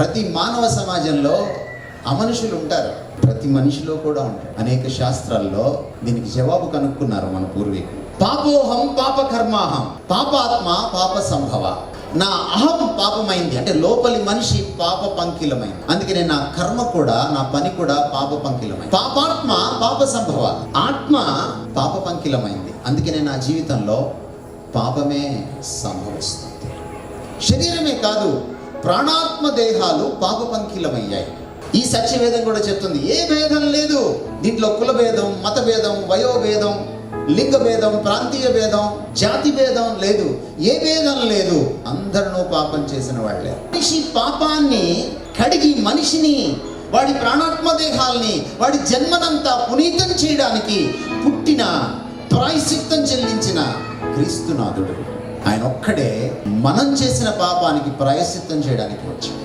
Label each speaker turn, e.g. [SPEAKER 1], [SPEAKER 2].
[SPEAKER 1] ప్రతి మానవ సమాజంలో అమనుషులు ఉంటారు. ప్రతి మనిషిలో కూడా ఉంటారు. అనేక శాస్త్రాల్లో దీనికి జవాబు కనుక్కున్నారు మన పూర్వీకులు. పాపోహం పాపకర్మాహం పాపాత్మ పాప సంభవ. నా అహం పాపమైంది. అంటే లోపలి మనిషి పాప పంకిలమైంది. అందుకనే నా కర్మ కూడా నా పని కూడా పాప పంకిలమైంది. పాపాత్మ పాప సంభవ. ఆత్మ పాప పంకిలమైంది. అందుకనే నా జీవితంలో పాపమే సంభవిస్తుంది. శరీరమే కాదు ప్రాణాత్మ దేహాలు పాపపంకిలమయ్యాయి. ఈ సత్యవేదం కూడా చెప్తుంది ఏ భేదం లేదు. దీంట్లో కుల భేదం మత భేదం వయోభేదం లింగ భేదం ప్రాంతీయ భేదం జాతి భేదం లేదు. ఏ భేదం లేదు. అందరినూ పాపం చేసిన వాళ్ళే. మనిషి పాపాన్ని కడిగి మనిషిని వాడి ప్రాణాత్మ దేహాల్ని వాడి జన్మనంతా పునీతం చేయడానికి పుట్టిన ప్రాయశ్చిత్తం చెల్లించిన క్రీస్తునాథుడు. ఆయన ఒక్కడే మనం చేసిన పాపానికి ప్రాయశ్చిత్తం చేయడానికి వచ్చాడు.